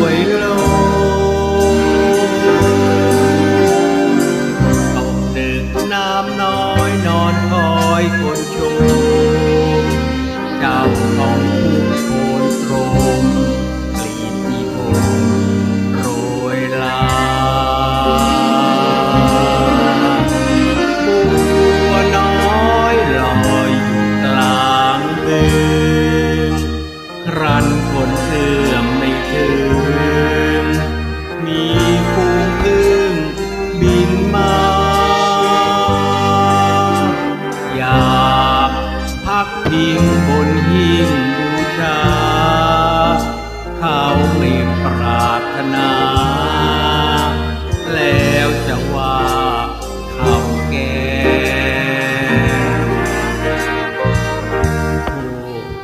回去了 ทิ้งบนหิ้งบูชา เขาเปลี่ยปรารถนา แล้วจะว่าเขาแก่โชค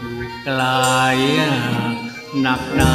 อยู่ไกลหนักหนา